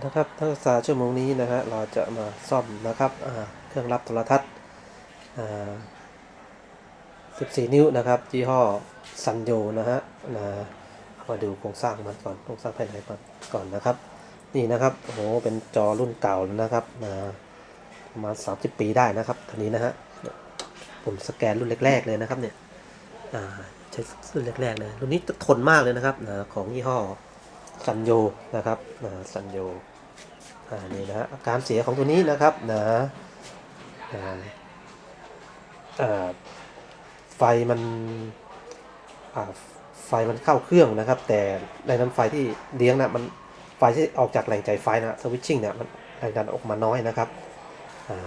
นะครับทักษะชั่วโมงนี้นะฮะเราจะมาซ่อมนะครับเครื่องรับโทรทัศน์14 นิ้วนะครับยี่ห้อซันโยนะฮะนะมาดูโครงสร้างมันก่อนโครงสร้างภายในก่อนก่อนนะครับ นี่นะครับโอ้โหเป็นจอรุ่นเก่าแล้วนะครับนะประมาณ 30 ปีได้นะครับตัวนี้นะฮะผมสแกนรุ่นแรกๆเลยนะครับเนี่ยใช้รุ่นแรกๆเลยรุ่นนี้ทนมากเลยนะครับนะของยี่ห้อ สัญโยนะครับนะสัญโยอ่านี่นะฮะอาการเสียของตัวนี้นะครับนะอ่าอ่าไฟมันอ่าไฟมันเข้าเครื่องนะครับ แต่ในนั้นไฟที่เลี้ยงนะมันไฟที่ออกจากแหล่งจ่ายไฟนะสวิตชิ่งเนี่ยมันแรงดันออกมาน้อยนะครับอ่า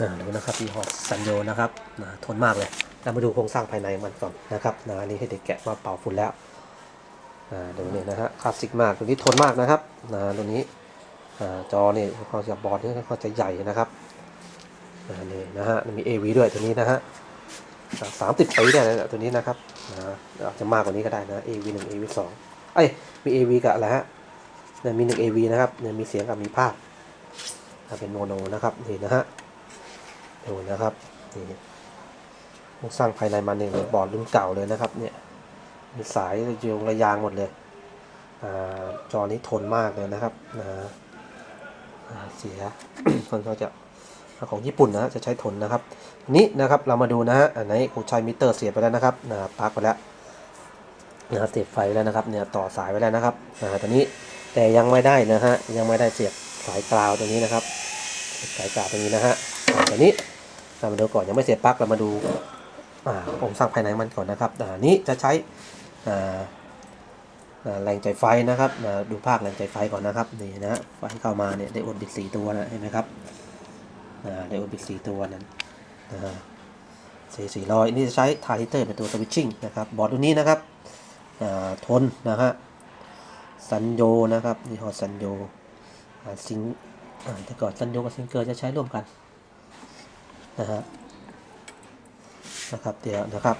อ่าดูนะครับยี่ห้อสัญโยนะครับนะทนมากเลยเรามาดูโครงสร้างภายในมันก่อนนะครับนะอันนี้ให้เด็กแกะมาเป่าฝุ่นแล้ว อ่าดูนี่นะฮะคลาสสิกมากตัวนี้ทนมากนะครับนะตัวนี้อ่าจอนี่เขาจะบอร์ดนี่เขาจะใหญ่นะครับอ่านี่นะฮะมี AV ด้วยตัวนี้นะฮะสามสิบปีได้นะตัวนี้นะครับนะอาจจะมากกว่านี้ก็ได้นะ AV หนึ่ง AV สองเอ้ยมี AV กับอะไรฮะเนี่ยมีหนึ่ง AV นะครับเนี่ยมีเสียงกับมีภาพเป็นโมโนนะครับนี่นะฮะดูนะครับนี่โครงสร้างภายในมันเนี่ยบอร์ดรุ่นเก่าเลยนะครับเนี่ย สายระยงระยางหมดเลยอจอนี้ทนมากเลยนะครับนะเสียคนเขาจะของญี่ปุ่นนะจะใช้ทนนะครับนี้นะครับเรามาดูนะฮะอันไหนกูใช้มิเตอร์เสียไปแล้วนะครับนะปลั๊กไปแล้วนะเสียบไฟแล้วนะครับเนี่ยต่อสายไว้แล้วนะครับนะตอนนี้แต่ยังไม่ได้นะฮะยังไม่ได้เสียบสายกราวตัวนี้นะครับ สายกราวตัวนี้นะฮะตอนนี้เรามาดูก่อนยังไม่เสียบปลั๊กเรามาดูอ่าโครงสร้างภายในมันก่อนนะครับอ่านี้จะใช้ แรงใจไฟนะครับดูภาคแรงใจไฟก่อนนะครับนี่นะฮะไฟเข้ามาเนี่ยได้อดบิดสี่ตัวนะเห็นไหมครับได้อดบิดสี่ตัวนั้นสี่สี่ร้อยนี่จะใช้ทาร์ฮิเตอร์เป็นตัวสวิตชิ่งนะครับบอร์ดตัวนี้นะครับทนนะฮะซันโยนะครับนี่ฮอซันโยซิงแต่ก่อนซันโยกับซิงเกอร์จะใช้ร่วมกันนะฮะนะครับเดี๋ยวนะครับ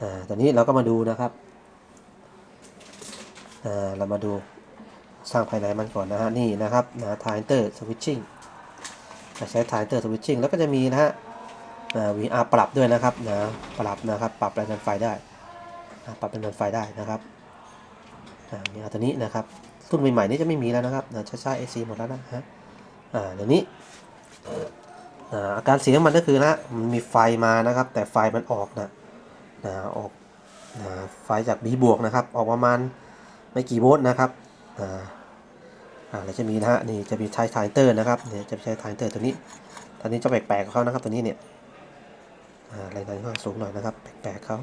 อ่าตอนนี้เราก็มาดูนะครับอ่าเรามาดูสร้างภายในมันก่อนนะฮะนี่นะครับนะทายเตอร์สวิตชิ่งใช้ทายเตอร์สวิตชิ่งแล้วก็จะมีนะฮะอ่า VR ปรับด้วยนะครับนะปรับนะครับปรับแรงดันไฟได้อ่าปรับแรงดันไฟได้นะครับอ่านี่ตัวนี้นะครับรุ่นใหม่ๆนี่จะไม่มีแล้วนะครับนะใช้ใช้ AC หมดแล้วนะฮะอ่าเดี๋ยวนี้อ่าอาการเสียงมันก็คือนะมันมีไฟมานะครับ แต่ไฟมันออกนะ นะออกนะไฟจาก B บวกนะครับ ออกประมาณไม่กี่โวลต์นะครับอ่าอ่าแล้วจะมีนะฮะนี่จะมีใช้ไทเตอร์นะครับเนี่ยจะใช้ไทเตอร์ตัวนี้ตอนนี้จะแปลกๆเขานะครับตัวนี้เนี่ยอ่าแรงดันค่อนข้างสูงหน่อยนะครับ แปลกๆเขา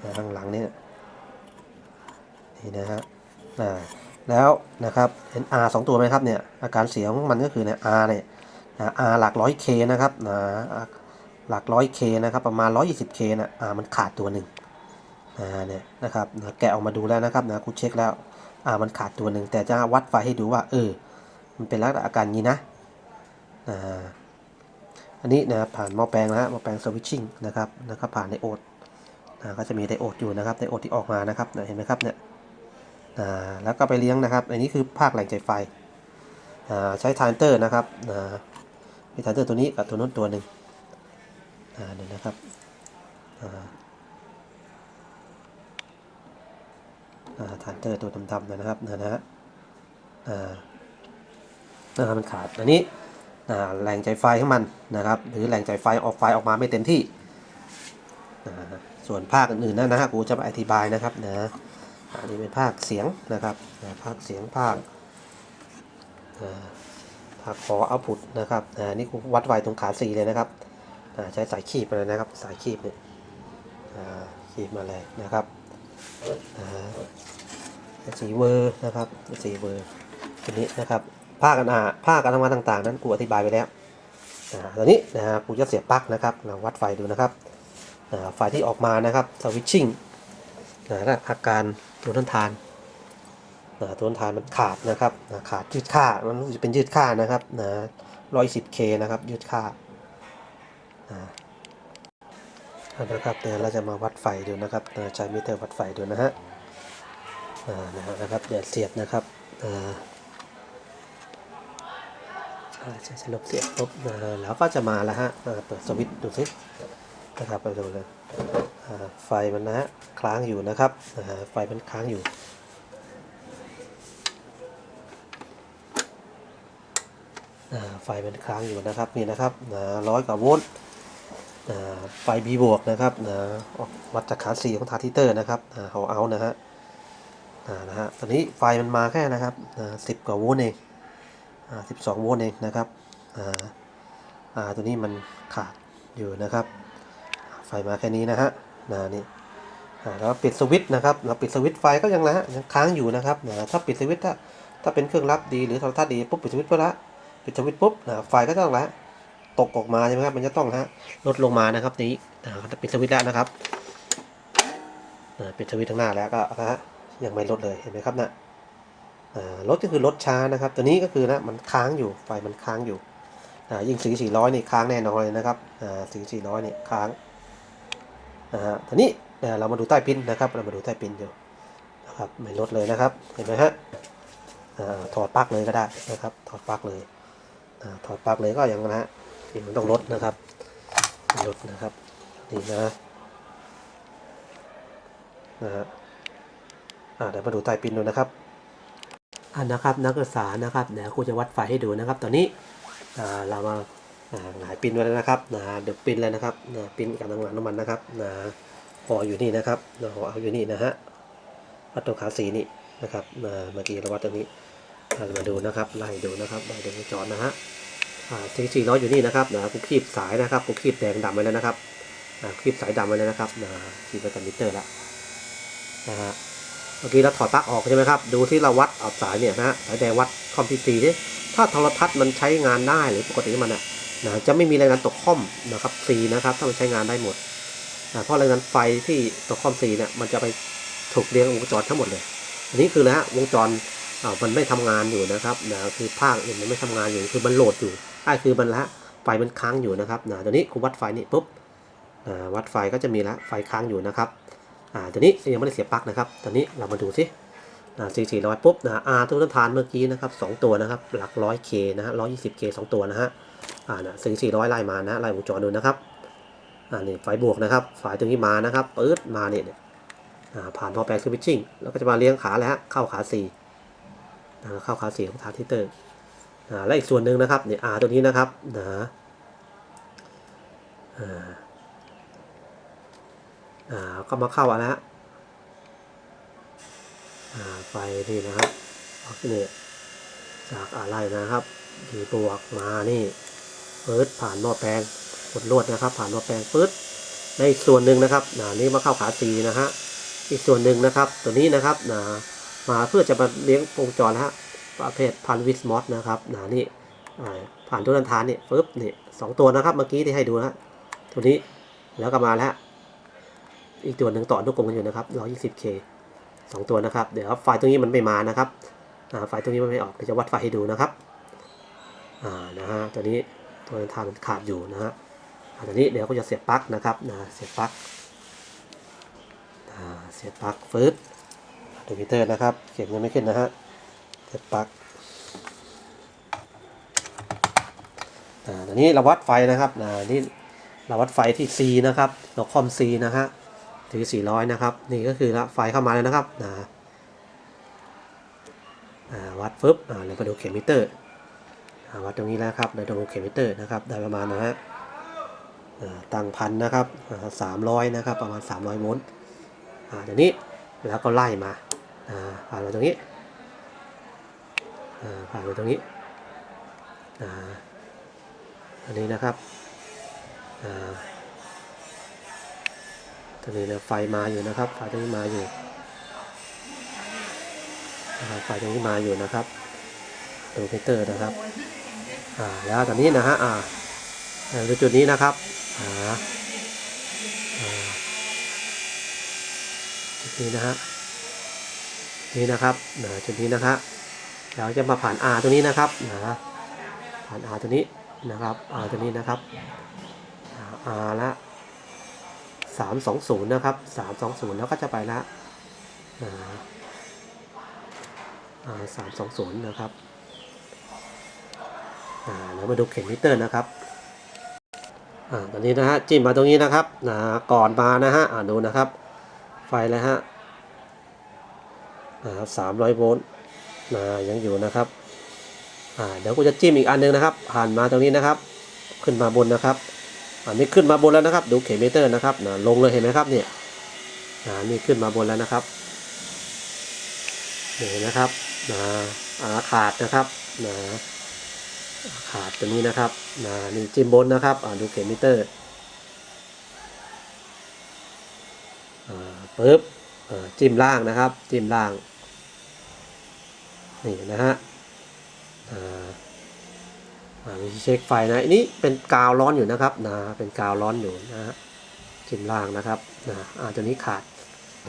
อ่าข้างหลังเนี่ยนี่นะฮะอ่าแล้วนะครับเห็น R สองตัวไหมครับเนี่ยอาการเสียของมันก็คือเนี่ย R เนี่ยนะ R หลักร้อย K นะครับนะ หลักร้อย K นะครับประมาณ 120K นะอ่ามันขาดตัวหนึ่งอ่าเนี่ยนะครับนะแกะออกมาดูแล้วนะครับนะกูเช็คแล้วอ่ามันขาดตัวหนึ่งแต่จะวัดไฟให้ดูว่า เออ มันเป็นลักษณะอาการนี้นะอ่าอันนี้นะผ่านหม้อแปลงนะฮะหม้อแปลงสวิตชิ่งนะครับนะครับผ่านไดโอดนะก็จะมีไดโอดอยู่นะครับไดโอดที่ออกมานะครับเห็นไหมครับเนี่ยอ่าแล้วก็ไปเลี้ยงนะครับ อันนี้คือภาคแหล่งใจไฟอ่าใช้ทานเตอร์นะครับอ่ามีทานเตอร์ตัวนี้กับตัวนู้นตัวหนึ่ง เดี๋ยวนะครับอ่านเตอร์ตัวดำๆนะครับนะนะฮะอ่านะครับมันขาดอันนี้แรงใจไฟของมันนะครับ หรือแรงใจไฟออกไฟออกมาไม่เต็มที่ ส่วนภาคอื่นๆนั่นนะฮะกูจะไปอธิบายนะครับนะอันนี้เป็นภาคเสียงนะครับภาคเสียงภาคถ้าขอเอาพุทนะครับอ่านี่กูวัดไวตรงขาสี่เลยนะครับ ใช้สายขีบมาเลยนะครับ สายขีบเนี่ยขีบมาเลยนะครับสีเวอร์นะครับสีเวอร์ทีนี้นะครับภากันอ่าภาการทำงานต่างๆ นั้นกูอธิบายไปแล้วอ่าตอนนี้นะฮะกูจะเสียบปลั๊กนะครับเราวัดไฟดูนะครับไฟที่ออกมานะครับสวิตชิ่งนะอาการตัวต้นทานตัวทานมันขาดนะครับขาดยืดค่ามันรู้สึกเป็นยืดค่านะครับนะร้อยสิบเคนะครับยืดค่า นะนะครับเดี๋ยวเราจะมาวัดไฟดูนะครับใช้มิเตอร์วัดไฟดูนะฮะนะครับเดี๋ยวเสียบนะครับใช้ชลบเสียบปุ๊บแล้วก็จะมาแล้วฮะเปิดสวิตช์ดูสินะครับไปดูเลยไฟมันนะฮะค้างอยู่นะครับไฟมันค้างอยู่ไฟมันค้างอยู่นะครับนี่นะครับร้อยกว่าโวลต์ ไฟ B บวกนะครับนะวัดจากขาสีของทาร์ทิเตอร์นะครับเขาเอานะฮะนะฮะตอนนี้ไฟมันมาแค่นะครับสิบกว่าโวลต์เองสิบสองโวลต์เองนะครับอ่าอ่าตัวนี้มันขาดอยู่นะครับ ไฟมาแค่นี้นะฮะนะนี่แล้วปิดสวิตช์นะครับเราปิดสวิตช์ไฟก็ยังนะฮะยังค้างอยู่นะครับนะถ้าปิดสวิตช์ถ้าถ้าเป็นเครื่องรับดีหรือโทรทัศน์ดีปุ๊บปิดสวิตช์ไปละปิดสวิตช์ปุ๊บนะไฟก็ต้องละ ตกออกมาใช่ไหมครับ มันจะต้องฮะลดลงมานะครับนี้อ่าถ้าปิดสวิตช์แล้วนะครับอ่าปิดสวิตช์ทางหน้าแล้วก็นะฮะยังไม่ลดเลยเห็นไหมครับนะอ่าลดก็คือลดช้านะครับ ตัวนี้ก็คือนะมันค้างอยู่ไฟมันค้างอยู่อ่ายิ่งสีสี่ร้อยนี่ค้างแน่นอนเลยนะครับอ่าสีสี่ร้อยนี่ค้างนะฮะทีนี้เดี๋ยวเรามาดูใต้พินนะครับ เรามาดูใต้พินอยู่นะครับไม่ลดเลยนะครับ เห็นไหมฮะอ่าถอดปลั๊กเลยก็ได้นะครับ ถอดปลั๊กเลยอาถอดปลั๊กเลยก็อย่างนั้นฮะ นี่มันต้องลดนะครับลดนะครับนี่นะนะฮะอ่าเดี๋ยวมาดูใต้ปินดูนะครับอ่านะครับนักศึกษานะครับเดี๋ยวครูจะวัดไฟให้ดูนะครับ ตอนนี้เรามาหายปินไว้แล้วนะครับนะเดี๋ยวปินเลยนะครับนะปินกับน้ำมันน้ำมันนะครับนะพออยู่นี่นะครับเราเอาอยู่นี่นะฮะวัดตัวขาสีนี่นะครับมาเมื่อกี้เราวัดตรงนี้เรามาดูนะครับไล่ดูนะครับไล่ดูวงจรนะฮะ อ่าสี่สี่ร้อยอยู่นี่นะครับนะกูคีบสายนะครับกูคีบแดงดำไว้แล้วนะครับอ่าคีบสายดำไว้แล้วนะครับนะคีบไปกับมิเตอร์แล้วนะฮะเมื่อกี้เราถอดปลั๊กออกใช่ไหมครับ ดูที่เราวัดเอาสายเนี่ยนะฮะสายแดงวัดคอมพีซีนี่ถ้าโทรทัศน์มันใช้งานได้หรือปกติมันอะนะจะไม่มีแรงดันตกคอมนะครับซีนะครับถ้ามันใช้งานได้หมดนะเพราะแรงดันไฟที่ตกคอมซีเนี่ยมันจะไปถูกเรียงวงจรทั้งหมดเลย อันนี้คือแล้ววงจรอ่ามันไม่ทำงานอยู่นะครับนะคือภาคอื่นมันไม่ทำงานอยู่คือมันโหลดอยู่ อ่าคือมันละไฟมันค้างอยู่นะครับนะตอนนี้คุณวัดไฟนี่ปุ๊บอ่าวัดไฟก็จะมีละไฟค้างอยู่นะครับอ่าตอนนี้ยังไม่ได้เสียบปลั๊กนะครับตอนนี้เรามาดูสิอ่าสี่สี่ร้อยปุ๊บนะอาตัวต้นทานเมื่อกี้นะครับสองตัวนะครับหลักร้อยเคนะฮะร้อยยี่สิบเคสองตัวนะฮะอ่านะสี่สี่ร้อยไล่มานะไล่วงจรดูนะครับอ่านี่ไฟบวกนะครับไฟตรงนี้มานะครับปื๊ดมาเนี่ยอ่าผ่านพอแปลงสวิตชิ่งแล้วก็จะมาเลี้ยงขาแล้วฮะเข้าขาสี่เข้าขาสียงของทาร์ทิเตอร์ และอีกส่วนหนึ่งนะครับเนี่ย R ตัวนี้นะครับนะอ่าอ่าก็มาเข้าอะนะอ่าไฟนี่นะครับออกเนี่จากอะไรนะครับดีบวกมานี่เปิดผ่านหม้อแปลงกดลวดนะครับ ผ่านหม้อแปลงปื๊ดในอีกส่วนหนึ่งนะครับน,นี่มาเข้าขาสีนะฮะอีกส่วนหนึ่งนะครับ ตัวนี้นะครับนะมาเพื่อจะมาเลี้ยงวงจรนะฮะ ประเภทพันวิสมอสนะครับนะนี่ผ่านตัวนันทานนี่ปึ๊บนี่สองตัวนะครับ เมื่อกี้ที่ให้ดูนะตัวนี้แล้วก็มาแล้ว อีกตัวหนึ่งต่อนุกงกันอยู่นะครับ 120k สองตัวนะครับ เดี๋ยวไฟล์ตรงนี้มันไม่มานะครับไฟล์ตรงนี้มันไม่ออกเดี๋ยวจะวัดไฟให้ดูนะครับอ่านะฮะตัวนี้ตัวนันทานมันขาดอยู่นะฮะตัวนี้เดี๋ยวก็จะเสียบปลั๊กนะครับนะเสียบปลั๊กเสียบปลั๊กฟืดดูมิเตอร์นะครับ เก็บเงินไม่ขึ้นนะฮะ เก็บปลั๊กอ่าตอนนี้เราวัดไฟนะครับอ่านี่เราวัดไฟที่ C นะครับดอกคอม C นะฮะถึง400 นะครับ นี่ก็คือละไฟเข้ามาแล้วนะครับนะวัดฟึบอ่าเรามาดูเข็มมิเตอร์วัดตรงนี้แล้วครับเราดูเข็มมิเตอร์นะครับ ได้ประมาณนะฮะตั้งพันนะครับสามร้อยนะครับ ประมาณ 300โวลต์อ่าเดี๋ยวนี้แล้วก็ไล่มาอ่าผ่านมาตรงนี้ ผ่านมาตรงนี้อ่าอันนี้นะครับอตรงนี้นะไฟมาอยู่นะครับ ไฟตรงนี้มาอยู่ไฟตรงนี้มาอยู่นะครับดูมิเตอร์นะครับอ่าแล้วตอนนี้นะฮะอ่าดูจุดนี้นะครับอ่าจุดนี้นะฮะนี่นะครับจุดนี้นะครับ เราจะมาผ่าน R ตัวนี้นะครับนะผ่าน R ตัวนี้นะครับ R ตัวนี้นะครับ R ละสามสองศูนย์นะครับสามสองศูนย์แล้วก็จะไปละสามสองศูนย์นะครับอ่าแล้วมาดูเข็มมิเตอร์นะครับอตอนนี้นะฮะจิ้มมาตรงนี้นะครับนะก่อนมานะฮะดูนะครับ ไฟเลยฮะะครับสามร้อยโวลต์ นะยังอยู่นะครับอ่าเดี๋ยวกูจะจิ้มอีกอันหนึงนะครับ ผ่านมาตรงนี้นะครับ ขึ้นมาบนนะครับอันนี้ขึ้นมาบนแล้วนะครับ ดูเขมเตอร์นะครับนะลงเลยเห็นไหมครับเนี่ยอ่านี่ขึ้นมาบนแล้วนะครับนี่นะครับนะอาขาดนะครับนะขาดตัวนี้นะครับนะนี่จิ้มบนนะครับอ่าดูเขมิเตอร์อ่าปึ๊บจิ้มล่างนะครับ จิ้มล่าง นี่นะฮะอ่าอ่ามีเช็คไฟนะอันนี้เป็นกาวร้อนอยู่นะครับนะเป็นกาวร้อนอยู่นะฮะจิ้มล่างนะครับนะอ่าตัวนี้ขาด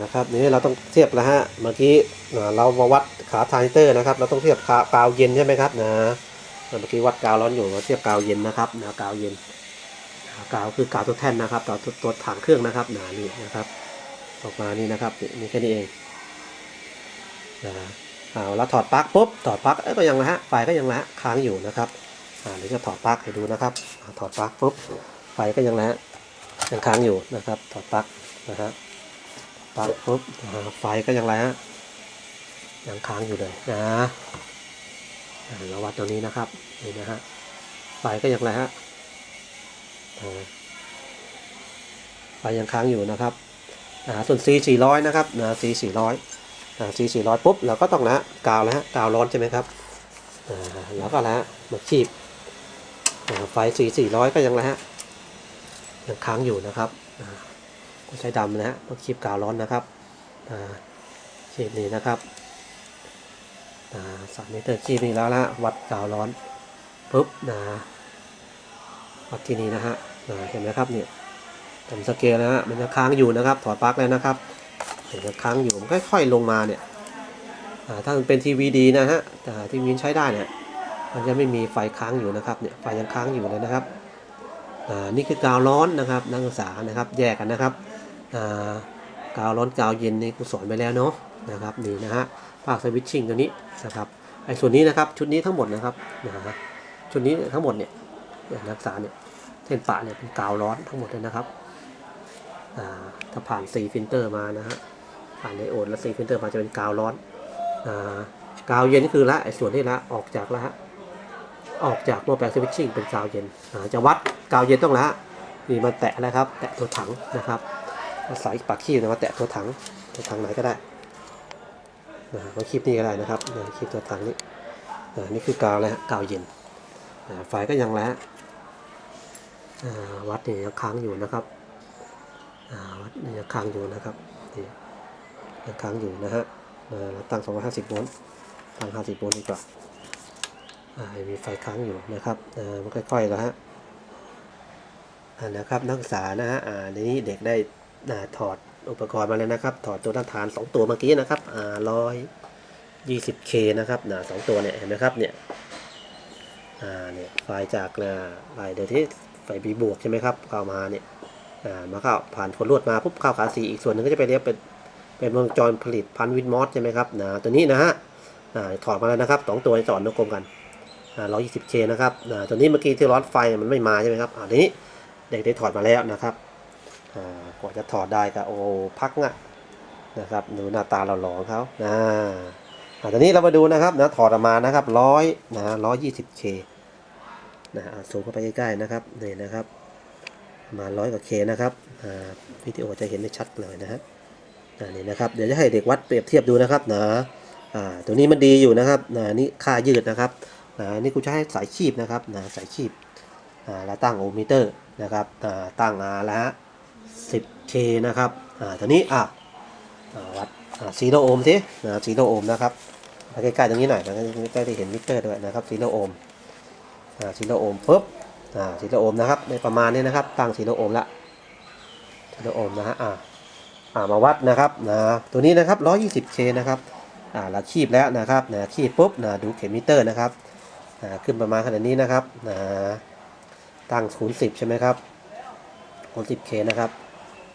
นะครับนี่เราต้องเทียบแล้วฮะเมื่อกี้เรามาวัดขาทานิเตอร์นะครับ เราต้องเทียบกากาวเย็นใช่ไหมครับนะเมื่อกี้วัดกาวร้อนอยู่เราเทียบกาวเย็นนะครับนะกาวเย็นนะกาวคือกาวตัวแท่นนะครับต่อตัวตัวถังเครื่องนะครับนะนี่นะครับ ออกมานี่นะครับนี่แค่นี้เองนะ เอาแล้วถอดปลั๊กปุ๊บถอดปลั๊กเอ้ยก็ยังละฮะไฟก็ยังละค้างอยู่นะครับอ่าเดี๋ยวจะถอดปลั๊กให้ดูนะครับถอดปลั๊กปุ๊บไฟก็ยังแล้วยังค้างอยู่นะครับ ถอดปลั๊กนะฮะปลั๊กปุ๊บไฟก็ยังแล้วยังค้างอยู่เลยนะอ่าเราวัดตรงนี้นะครับนี่นะฮะไฟก็ยังแล้วอ่าไฟยังค้างอยู่นะครับอ่าส่วน C 400 นะครับนะ C 400 อ่า C 400ปุ๊บเราก็ต้องนะกาวแล้วฮะกาวร้อนใช่ไหมครับอ่าแล้วก็แล้วมาคีบอ่าไฟสีสี่ร้อยก็ยังนะฮะยังค้างอยู่นะครับอ่าก็ใช้ดำนะฮะต้องคีบกาวร้อนนะครับอ่าคีบนี้นะครับอ่าสามเมตรคีบนี้แล้วละวัดกาวร้อนปุ๊บนะวัดที่นี่นะฮะเห็นไหมครับเนี่ยทำสเกลนะฮะมันจะค้างอยู่นะครับถอดปลั๊กแล้วนะครับ เห็นค้างอยู่มันค่อยๆลงมาเนี่ยอ่าถ้ามันเป็นทีวีดีนะฮะแต่ทีวีใช้ได้เนี่ยมันจะไม่มีไฟค้างอยู่นะครับเนี่ยไฟยังค้างอยู่เลยนะครับอ่านี่คือกาวร้อนนะครับนักศึกษานะครับแยกกันนะครับอ่ากาวร้อนกาวเย็นนี่ครูสอนไปแล้วเนาะนะครับนี่นะฮะภาคสวิตชิ่งตัวนี้นะครับไอ้ส่วนนี้นะครับชุดนี้ทั้งหมดนะครับนะฮะชุดนี้ทั้งหมดเนี่ยนักศึกษาเนี่ยเส้นปะเนี่ยเป็นกาวร้อนทั้งหมดเลยนะครับ ถ้าผ่านซีฟิลเตอร์มานะฮะผ่านไดโอดและซีฟิลเตอร์มาจะเป็นกาวร้อนกาวเย็นนี่คือละไอ้ส่วนที่ละออกจากละฮะออกจากโมแปลงสวิตชิ่งเป็นกาวเย็นจะวัดกาวเย็นต้องละนี่มาแตะนะครับ แตะตัวถังนะครับอาศัยปากคีบนะมาแตะตัวถังตัวถังไหนก็ได้นะมาคีบนี่ก็ได้นะครับนะคีบตัวถังนี้อ่นี่คือกาวแล้วกาวเย็นไฟก็ยังแล้ววัดนี่ยังค้างอยู่นะครับ วัดนี่ยังค้างอยู่นะครับนี่ยังค้างอยู่นะฮะเราตั้ง 250 โวลต์ตั้ง 50 โวลต์ดีกว่ามีไฟค้างอยู่นะครับมันค่อยๆแล้วฮะนะครับนักศึกษานะฮะอ่าในนี้เด็กได้ถอดอุปกรณ์มาแล้วนะครับ ถอดตัวต้านทาน 2 ตัวเมื่อกี้นะครับอ่าร้อยยี่สิบเคนะครับนะสองตัวเนี่ยเห็นไหมครับเนี่ยอ่าเนี่ยไฟจากไฟเดี๋ยวที่ไฟบีบวกใช่ไหมครับเข้ามาเนี่ย มาเข้าผ่านผลลวดมาปุ๊บเข้าขาสีอีกส่วนหนึ่งก็จะไปเรียกเป็นเป็นวงจรผลิตพันวิดมอสใช่ไหมครับนะตัวนี้นะฮะถอดมาแล้วนะครับสองตัวจะจอดนกกลมกันร้อยยี่สิบเคนะครับตัวนี้เมื่อกี้ที่ร้อนไฟมันไม่มาใช่ไหมครับอ่าทีนี้เด็กได้ถอดมาแล้วนะครับกว่าจะถอดได้ก็โอ้พักอะนะครับดูหน้าตาเราหลองเขานะอ่าตอนนี้เรามาดูนะครับนะถอดออกมานะครับร้อยนะร้อยยี่สิบเคนะซูมเข้าไปใกล้ๆนะครับนี่นะครับ มาร้อยกว่าเคนะครับวิดีโอจะเห็นได้ชัดเลยนะฮะอ่านี่นะครับเดี๋ยวจะให้เด็กวัดเปรียบเทียบดูนะครับนะอ่าตัวนี้มันดีอยู่นะครับนะนี่ค่ายืดนะครับนะนี่กูจะให้สายคีบนะครับนะสายคีบอ่าแล้วตั้งโอห์มมิเตอร์นะครับอ่าตั้งอาแล้ว 10k นะครับอ่าตอนนี้อะอ่าวัดอ่าซีโรโอห์มสินะซีโรโอห์มนะครับใกล้ๆตรงนี้หน่อยนะใกล้ๆได้เห็นมิเตอร์ด้วยนะครับซีโรโอห์มอ่าซีโรโอห์มปุ๊บ อ่าซีโรโอห์มนะครับในประมาณนี้นะครับตั้งซีโรโอห์มละซีโรโอห์มนะฮะอ่าอ่ามาวัดนะครับนะตัวนี้นะครับ 120k นะครับอ่าเราคีบแล้วนะครับนะคีบปุ๊บนะดูเข็มมิเตอร์นะครับอ่าขึ้นประมาณขนาดนี้นะครับอ่าตั้งคูณ10 ใช่ไหมครับคูณ 10k นะครับ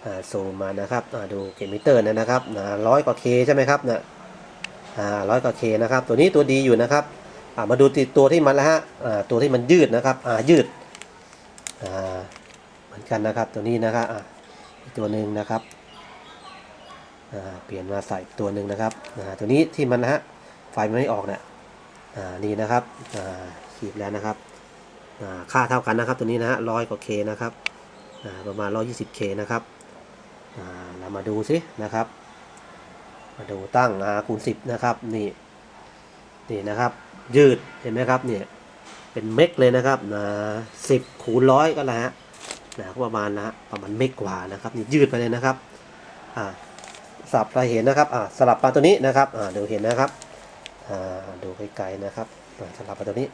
อ่าซูมมานะครับอ่าดูเกมมิเตอร์เนี่ยนะครับนะร้อยกว่า k ใช่ไหมครับนะอ่าร้อยกว่าเคนะครับ ตัวนี้ตัวดีอยู่นะครับอ่ามาดูตัวที่มันแล้วฮะอ่าตัวที่มันยืดนะครับอ่ายืด เหมือนกันนะครับตัวนี้นะครับอีกตัวหนึ่งนะครับเปลี่ยนมาใส่ตัวหนึ่งนะครับตัวนี้ที่มันนะฮะไฟมันไม่ออกเนี่ยนี่นะครับขีดแล้วนะครับค่าเท่ากันนะครับตัวนี้นะฮะร้อยกว่าเคนะครับประมาณ 120เคนะครับเรามาดูสินะครับ มาดูตั้ง R คูณ10 นะครับ นี่ นี่นะครับ ยืด เห็นไหมครับ เนี่ย เป็นเมกเลยนะครับนะสิบคูณร้อยก็แล้วฮะนะประมาณนะประมาณเมกกว่านะครับนี่ยืดไปเลยนะครับอ่าสับเราเห็นนะครับอ่าสลับมาตัวนี้นะครับอ่าดูเห็นนะครับอ่าดูไกลๆนะครับสลับมาตัวนี้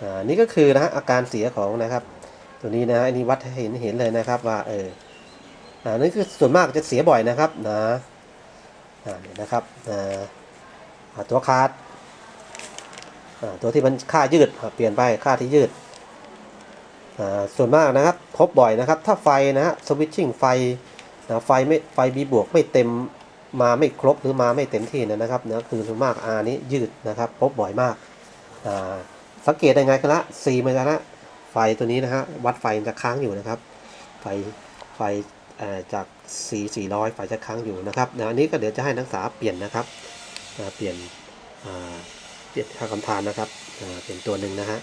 อ่านี่ก็คือนะฮะอาการเสียของนะครับ ตัวนี้นะฮะอันนี้วัดเห็นเห็นเลยนะครับว่าเอออ่านี่คือส่วนมากจะเสียบ่อยนะครับนะอ่าเนี่ยนะครับอ่าตัวคาร์ด ตัวที่มันค่ายืดเปลี่ยนไปค่าที่ยืด ส่วนมากนะครับพบบ่อยนะครับ ถ้าไฟนะฮะสวิตชิ่งไฟนะไฟไม่ไฟบีบวกไม่เต็มมาไม่ครบหรือมาไม่เต็มที่นะครับนะคือส่วนมาก R นี้ยืดนะครับ พบบ่อยมาก สังเกตได้ไงกันละซีมันกันละไฟตัวนี้นะฮะวัดไฟจะค้างอยู่นะครับ ไฟไฟจาก C 400 ไฟจะค้างอยู่นะครับนะอันนี้ก็เดี๋ยวจะให้นักศึกษาเปลี่ยนนะครับเปลี่ยน เปลี่ยนค่าคำทานนะครับอ่าเป็นตัวหนึ่งนะฮะ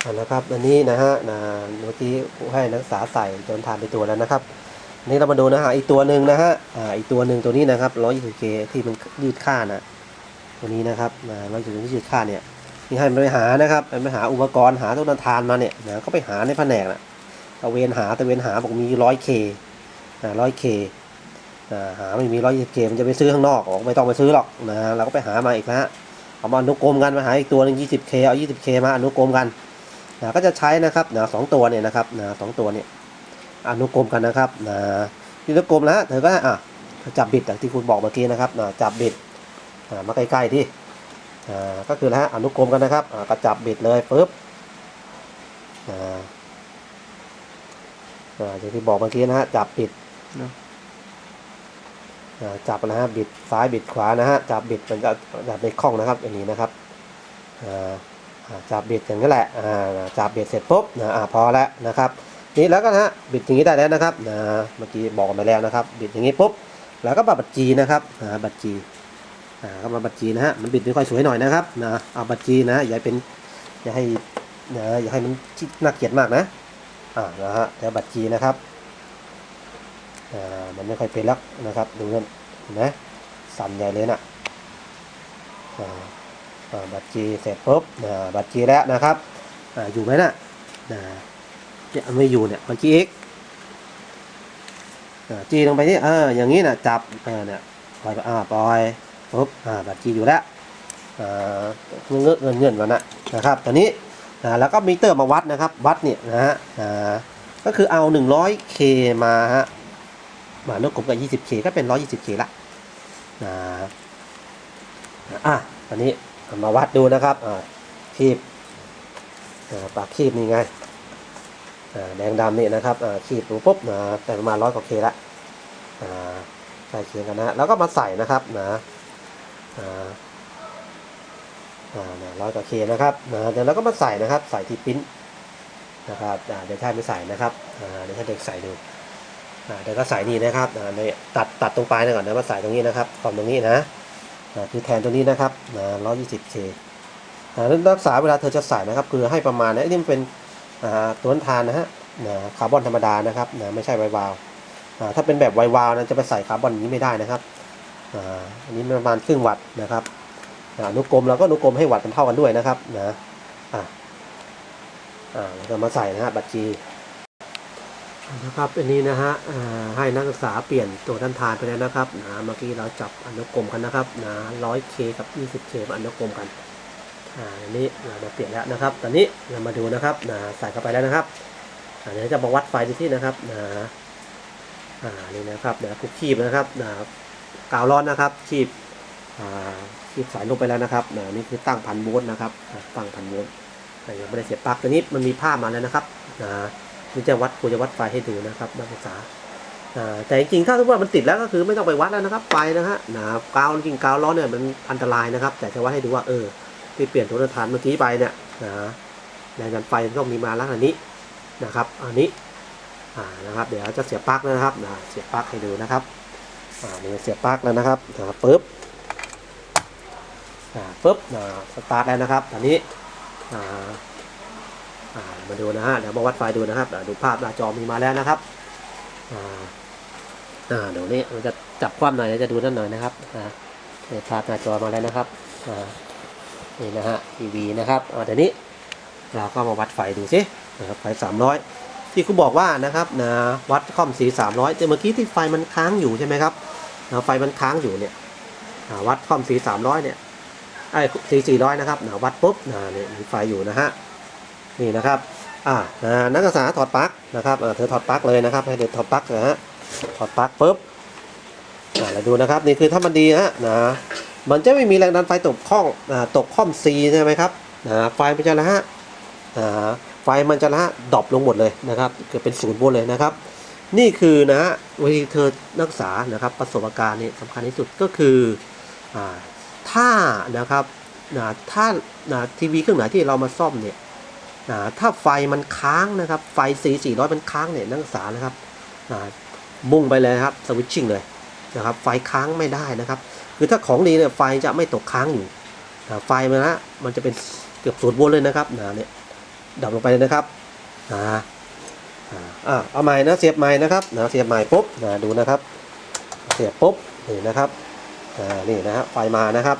เอาละครับอันนี้นะฮะนะเมื่อกี้ให้นักศึกษาใส่จนทานไปตัวแล้วนะครับนนี่เรามาดูนะฮะอีกตัวหนึ่งนะฮะอ่าอีกตัวหนึ่งตัวนี้นะครับ 120K ที่มันยืดค่านะตัวนี้นะครับนะ120ที่ยืดค่าเนี่ยนี่ให้มันไปหานะครับไปหาอุปกรณ์หาต้นทานมาเนี่ยนะก็ไปหาในแผนกนะตะเวนหาตะเวนหาบอกมีร้อยเคร้อยเค หาไม่มีร้อยยี่สิบเคมันจะไปซื้อข้างนอกบอกไม่ต้องไปซื้อหรอกนะเราก็ไปหามาอีกนะฮะเอามาอนุกรมกันมาหาอีกตัวหนึ่งยี่สิบเคเอายี่สิบเคมาอนุกรมกันนะก็จะใช้นะครับนะสองตัวเนี่ยนะครับนะสองตัวเนี่ยอนุกรมกันนะครับนะอนุกรมแล้วเธอก็อะจับบิดอย่ที่คุณบอกเมื่อกี้นะครับนะจับบิดมาใกล้ๆที่อ่าก็คือนะฮะอนุกรมกันนะครับอ่าก็จับบิดเลยปุ๊บอ่าอ่าอย่างที่บอกเมื่อกี้นะฮะจับบิดนะ จับนะฮะบิดซ้ายบิดขวานะฮะจับบิดมันจะจับในคล่องนะครับอย่างนี้นะครับจับบิดอย่างนี้แหละจับบิดเสร็จปุ๊บนะพอแล้วนะครับ นี่แล้วก็นะฮะบิดอย่างนี้ได้แล้วนะครับนะเมื่อกี้บอกไปแล้วนะครับ บิดอย่างนี้ปุ๊บแล้วก็บัตรจีนะครับบัตรจีอ่าก็มาบัตรจีนะฮะมันบิดไม่ค่อยสวยหน่อยนะครับนะเอาบัตรจีนะอย่าให้เป็นอย่าให้นะอย่าให้มันน่าเกลียดมากนะอ่านะฮะแล้วบัตรจีนะครับ มันไม่ค่อยเป็นแล้วนะครับ ดูนั่นเห็นไหมสั่นใหญ่เลยนะอ่าอ่าบัตรจีเสร็จปุ๊บอ่าบัตรจีแล้วนะครับอ่าอยู่ไหมนะอ่าเนี่ยมันไม่อยู่เนี่ยบัตรจีเอ็กอ่าจีลงไปนี่เอออย่างนี้นะจับเออเนี่ยปล่อยอ่าปล่อยปุ๊บอ่าบัตรจีอยู่แล้วอ่าเงื่อนเงื่อนเงื่อนก่อนะนะครับตอนนี้อ่าแล้วก็มิเตอร์มาวัดนะครับ วัดเนี่ยนะฮะอ่าก็คือเอา 100k มาฮะ มานกกลมกับ 20k ก็เป็น 120k ละอ่าอะตอนนี้มาวัดดูนะครับอ่าคีบอ่าปากคีบนี่ไงอ่าแดงดำนี่นะครับคีบดูปุ๊บนะแต่ประมาณร้อยกว่า k ละอ่าใกล้เคียงกันนะแล้วก็มาใส่นะครับนะอ่าอ่าร้อยกว่าเคนะครับนะเดี๋ยวเราก็มาใส่นะครับ ใส่ที่ปิ้นนะครับเดี๋ยวท่านไม่ใส่นะครับเดี๋ยวให้เด็กใส่ดู เดี๋ยวก็ใส่นี่นะครับในตัดตัดตรงปลายนะก่อนเดี๋ยวมาใส่ตรงนี้นะครับขอบตรงนี้นะคือแทนตรงนี้นะครับร้อยยี่สิบเคอ่าแล้วรักษาเวลาเธอจะใส่นะครับ คือให้ประมาณนะนี่มันเป็นตัวน้ำทานนะฮะคาร์บอนธรรมดานะครับไม่ใช่ไววาวถ้าเป็นแบบไววาวนะจะไปใส่คาร์บอนนี้ไม่ได้นะครับอันนี้ประมาณครึ่งวัตต์นะครับอ่าอนุกรมเราก็อนุกรมให้วัดมันเท่ากันด้วยนะครับนะอ่าอ่าแล้วก็มาใส่นะฮะบัตรจี นะครับอันนี้นะฮะให้นักศึกษาเปลี่ยนตัวด้านทานไปแล้วนะครับนะเมื่อกี้เราจับอนุกรมกันนะครับนะร้อยเคกับยี่สิบเคอนุกรมกันอ่าอันนี้เรามาเปลี่ยนแล้วนะครับ ตอนนี้เรามาดูนะครับนะใส่เข้าไปแล้วนะครับอ่าเดี๋ยวจะมาวัดไฟดูที่นะครับนะอ่านี่นะครับเดี๋ยวคุกคีบนะครับนะกาวร้อนนะครับคีบอ่าคีบสายลงไปแล้วนะครับนะนี่คือตั้งพันโวลต์นะครับตั้งพันโวลต์ยังไม่ได้เสียบปลั๊กตัวนี้มันมีภาพมาแล้วนะครับนะ นี่จะวัดครูจะวัดไฟให้ดูนะครับนักศึกษาแต่จริงๆถ้าสมมติว่ามันติดแล้วก็คือไม่ต้องไปวัดแล้วนะครับไฟนะฮะนะกาวจริงๆกาวร้อนเนี่ยมันอันตรายนะครับ แต่จะวัดให้ดูว่าเออที่เปลี่ยนโทรทานเมื่อกี้ไปเนี่ยนะแรงดันไฟต้องมีมาลักษณะนี้นะครับ อันนี้อ่านะครับ เดี๋ยวจะเสียบปลั๊กนะครับนะเสียบปลั๊กให้ดูนะครับอ่านี่เสียบปลั๊กแล้วนะครับปึ๊บอ่าปึ๊บสตาร์ทแล้วนะครับ ตอนนี้อ่า มาดูนะฮะเดี๋ยวมาวัดไฟดูนะครับดูภาพหน้าจอมีมาแล้วนะครับอ่าอ่าเดี๋ยวนี้มันจะจับความหน่อยจะดูนั่นหน่อยนะครับอ่าภาพหน้าจอมาแล้วนะครับอ่านี่นะฮะทีวีนะครับอ่าเดี๋ยวนี้เราก็มาวัดไฟดูสินะครับไฟสามร้อยที่คุณบอกว่านะครับนะวัดคอมสีสามร้อยแต่เมื่อกี้ที่ไฟมันค้างอยู่ใช่ไหมครับนะไฟมันค้างอยู่เนี่ยวัดคอมสีสามร้อยเนี่ยไอ้สีสี่ร้อยนะครับนะวัดปุ๊บนะเนี่ยมีไฟอยู่นะฮะ นี่นะครับอ่านักศึกษาถอดปลั๊กนะครับเธอถอดปลั๊กเลยนะครับให้เด็กถอดปลั๊กนะฮะถอดปลั๊กปุ๊บอ่าเราดูนะครับนี่คือถ้ามันดีนะฮะนะมันจะไม่มีแรงดันไฟตกข้องตกข้อม C ใช่ไหมครับนะไฟมันจะละฮะไฟมันจะละฮะดรอปลงหมดเลยนะครับเกิดเป็นศูนย์โวลต์เลยนะครับ นี่คือนะฮะวิธีเธอนักศึกษานะครับประสบการณ์นี่สำคัญที่สุดก็คือถ้านะครับนะถ้านะทีวีเครื่องไหนที่เรามาซ่อมเนี่ย ถ้าไฟมันค้างนะครับ ไฟสีสี่ร้อยมันค้างเนี่ยนักศึกษานะครับมุ่งไปเลยครับสวิตชิ่งเลยนะครับ ไฟค้างไม่ได้นะครับ คือถ้าของดีเนี่ยไฟจะไม่ตกค้างอยู่ไฟมันนะมันจะเป็นเกือบศูนย์โวลเลยนะครับนะเนี่ยดับลงไปเลยนะครับอ่าอ่าเอาใหม่นะเสียบใหม่นะครับนะเสียบใหม่ปุ๊บนะดูนะครับ เสียบปุ๊บนี่นะครับอ่านี่นะฮะไฟมานะครับ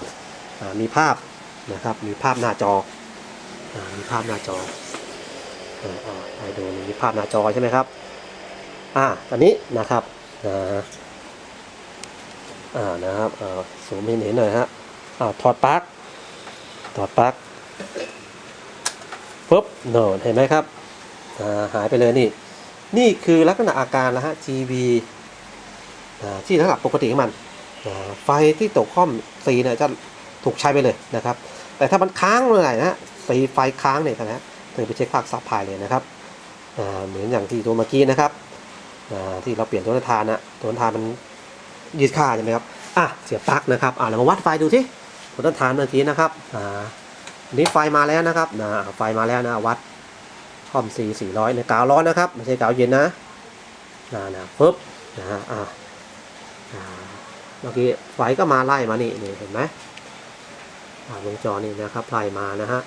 อ่ามีภาพนะครับมีภาพหน้าจอ มีภาพหน้าจออ่อไปดูมีภาพหน้าจอใช่ไหมครับ อ่าตอนนี้นะครับอ่าอ่านะครับอ่าสูงให้เห็นหน่อยฮะอ่าถอดปลั๊กถอดปลั๊กปุ๊บโน่นเห็นไหมครับอ่าหายไปเลยนี่ นี่คือลักษณะอาการนะฮะ TV อ่าที่ระดับปกติของมันอ่าไฟที่ตกข้อมสีเนี่ยจะถูกใช้ไปเลยนะครับ แต่ถ้ามันค้างเมื่อไหร่นะ สีไฟค้างเนี่ยนะเธอไปเช็คภาคซับพายเลยนะครับเหมือนอย่างที่ตัวเมื่อกี้นะครับที่เราเปลี่ยนตัวทานนะตัวทานมันยืดค่าใช่ไหมครับอะเสียบปลั๊กนะครับอ่าเรามาวัดไฟดูสิตัวทานเมื่อกี้นะครับอ่านี้ไฟมาแล้วนะครับนะไฟมาแล้วนะวัดคอมซีสี่ร้อยในกาวร้อนนะครับไม่ใช่กาวเย็นนะนะนะปึ๊บนะฮะอ่าเมื่อกี้ไฟก็มาไล่มานี่นี่เห็นไหมอ่าวงจรนี่นะครับไล่มานะฮะ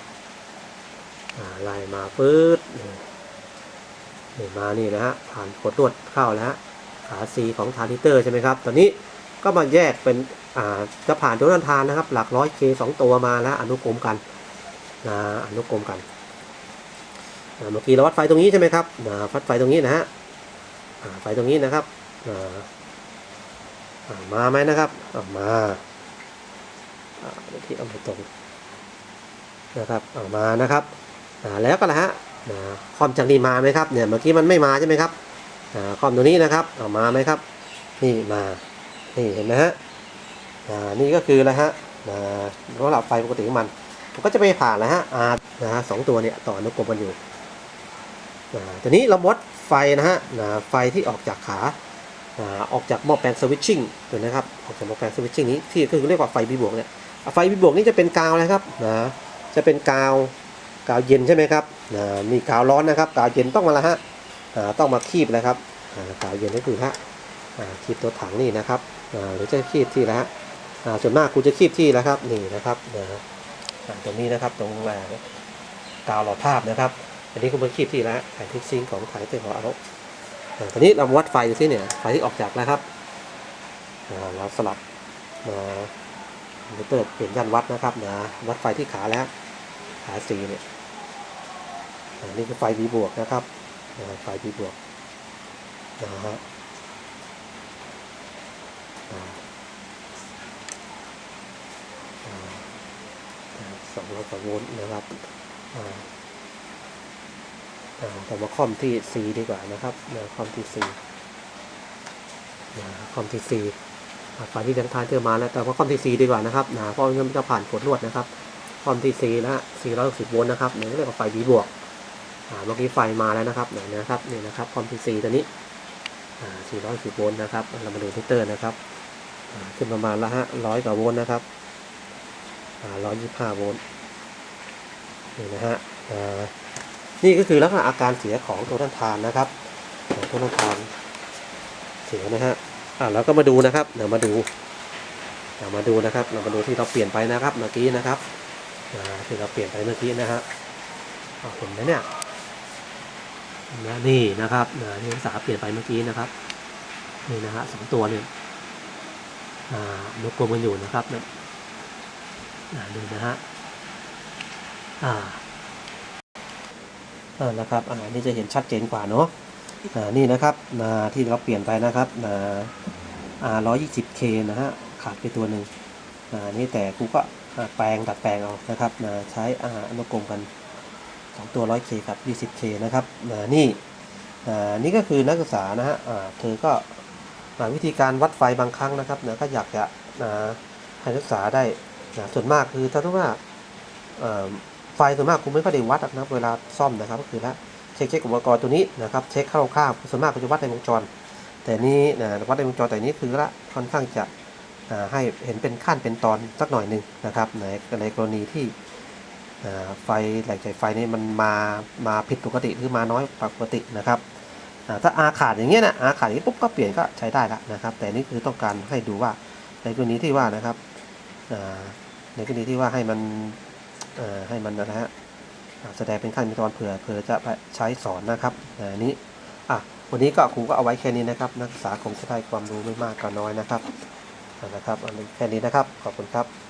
ไล่มาปื๊ดนี่มานี่นะฮะผ่านกดลวดเข้าแล้วฮะขาซีของทาร์นิเตอร์ใช่ไหมครับ ตอนนี้ก็มาแยกเป็นจะผ่านตัวนันทานนะครับ หลักร้อยเคสองตัวมาแล้วอนุกรมกันนะอนุกรมกันเมื่อกี้เราวัดไฟตรงนี้ใช่ไหมครับนะวัดไฟตรงนี้นะฮะไฟตรงนี้นะครับมาไหมนะครับมาที่เอาไปตรงนะครับเอามานะครับ แล้วก็ละฮะคอมจากนี้มาไหมครับเนี่ยเมื่อกี้มันไม่มาใช่ไหมครับอ่าคอมตัวนี้นะครับเอามาไหมครับ นี่มานี่เห็นไหมฮะอ่านี่ก็คืออะไรฮะนะระดับไฟปกติของมันมันก็จะไปผ่านแล้วฮะอาร์นะฮะสองตัวเนี่ยต่ออนุกรมกันอยู่อ่าทีนี้เราวัดไฟนะฮะไฟที่ออกจากขาอ่าออกจากหม้อแปลงสวิตชิ่งตัวนะครับออกจากหม้อแปลงสวิตชิ่งนี้ที่ก็คือเรียกว่าไฟบีบวกเนี่ยไฟบีบวกนี่จะเป็นกาวนะครับนะจะเป็นกาว กาวเย็นใช่ไหมครับนะมีกาวร้อนนะครับกาวเย็นต้องมาละฮะต้องมาคีบนะครับกาวเย็นก็คือฮะคีบตัวถังนี่นะครับหรือจะคีบที่ละฮะส่วนมากกูจะคีบที่แล้วครับนี่นะครับตรงนี้นะครับตรงแหวกาวหล่อภาพนะครับ อันนี้คุณมาคีบที่ล้วแผงทิกซิงของถ่ายเตอร์ของอาอ่าตอนนี้เราวัดไฟดูสิเนี่ยไฟที่ออกจากนะครับเราสลับมามิเตอร์เปลี่ยนยันวัดนะครับนะวัดไฟที่ขาแล้วขาสีเนี่ย นนี้คือไฟ V บวกนะครับไฟ V บวกนะฮะสองร้อยกว่าโวลต์นะครับอ่าอ่าแต่าคอมที่ C ดีกว่านะครับคอมที่ C นะคอมที่ C อ่าไฟที่ทางทานเจอมาแล้วแต่ว่าคอมที่ C ดีกว่านะครับนะเพราะมันจะผ่านกดลวดนะครับคอมที่ C นะฮะ460 โวลต์นะครับเนี่ยเรียกว่าไฟ V บวก เมื่อกี้ไฟมาแล้วนะครับเนี่ยนะครับนี่นะครับคอมที่ C ตัวนี้410โวลต์นะครับเรามาดูมิเตอร์นะครับขึ้นประมาณละฮะร้อยกว่าโวลต์นะครับ125โวลต์นี่นะฮะนี่ก็คือลักษณะอาการเสียของตัวต้านทานนะครับตัวต้านทานเสียนะฮะอ่าเราก็มาดูนะครับเดี๋ยวมาดูเดี๋ยวมาดูนะครับเรามาดูที่เราเปลี่ยนไปนะครับเมื่อกี้นะครับอ่าที่เราเปลี่ยนไปเมื่อกี้นะฮะเห็นไหมเนี่ย นะนี่นะครับนะที่ภาษาเปลี่ยนไปเมื่อกี้นะครับนี่นะฮะสองตัวเนี่ยอ่ายกกลมกันอยู่นะครับนะอ่าดูนะฮะอ่าอ่านะครับอ่านี่จะเห็นชัดเจนกว่าเนาะอ่านี่นะครับนะที่เราเปลี่ยนไปนะครับนะอ่าร้อยยี่สิบเคนะฮะขาดไปตัวหนึ่งอ่านี่แต่กูก็แปลงดัดแปลงเอานะครับนะใช้อ่านุกรมกัน สองตัว 100K กับ 20K นะครับนี่นี่ก็คือนักศึกษานะฮะเธอก็อ่าวิธีการวัดไฟบางครั้งนะครับนะก็อยากจะให้นักศึกษาได้นะส่วนมากคือถ้าทุกว่าไฟส่วนมากคุณไม่ค่อยได้วัดนะครับเวลาซ่อมนะครับ ก็คือละเช็คเช็คอุปกรณ์ตัวนี้นะครับเช็คคร่าวๆส่วนมากก็จะวัดในวงจร แต่นี้นะวัดในวงจรแต่นี้คือละค่อนข้างจะให้เห็นเป็นขั้นเป็นตอนสักหน่อยหนึ่งนะครับในในกรณีที่ ไฟแหล่งจ่ายไฟนี่มันมามาผิดปกติหรือมาน้อยปกตินะครับถ้าอาขาดอย่างเงี้ยนะอาขาดอย่างนี้ปุ๊บก็เปลี่ยนก็ใช้ได้ละนะครับ แต่นี่คือต้องการให้ดูว่าในกรณีที่ว่านะครับในกรณีที่ว่าให้มันให้มันนะฮะแสดงเป็นขั้นเป็นตอนเผื่อเผื่อจะไปใช้สอนนะครับอ่านี้อะวันนี้ก็ครูก็เอาไว้แค่นี้นะครับ นักศึกษาคงจะได้ความรู้ไม่มากก็น้อยนะครับนะครับอันนี้แค่นี้นะครับขอบคุณครับ